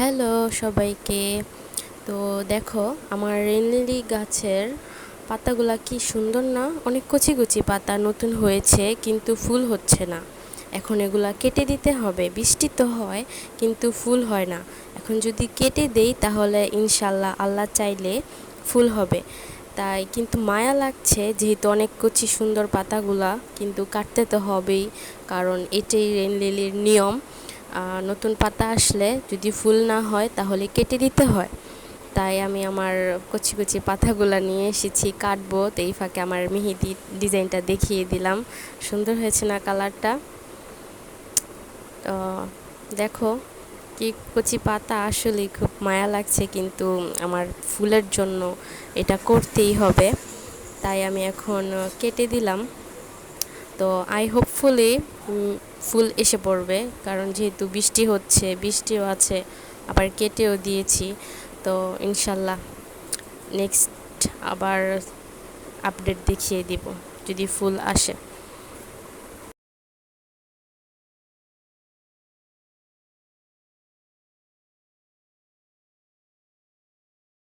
Hello সবাইকে। তো দেখো, আমার রেনলিলি গাছের পাতাগুলা কি সুন্দর না? অনেক কচি কচি পাতা নতুন হয়েছে, কিন্তু ফুল হচ্ছে না। এখন এগুলা কেটে দিতে হবে। বৃষ্টি তো হয়, কিন্তু ফুল হয় না। এখন যদি কেটে দেই, তাহলে ইনশাল্লাহ আল্লাহ চাইলে ফুল হবে। তাই কিন্তু মায়া লাগছে, যেহেতু অনেক কচি সুন্দর পাতাগুলা কিন্তু কাটতে তো হবেই, কারণ এটাই রেন লিলির নিয়ম। নতুন পাতা আসলে যদি ফুল না হয় তাহলে কেটে দিতে হয়। তাই আমি আমার কচি কচি পাতাগুলো নিয়ে এসেছি, কাটবো। তো এই ফাঁকে আমার মেহেদি ডিজাইনটা দেখিয়ে দিলাম। সুন্দর হয়েছে না কালারটা? তো দেখো কি কচি পাতা আসলে খুব মায়া লাগছে কিন্তু আমার ফুলের জন্য এটা করতেই হবে। তাই আমি এখন কেটে দিলাম। তো আই হোপফুলি ফুল এসে পড়বে, কারণ যেহেতু বৃষ্টি হচ্ছে, বৃষ্টিও আছে, আবার কেটেও দিয়েছি, তো ইনশাল্লাহ নেক্সট আবার আপডেট দেখিয়ে দিব, যদি ফুল আসে।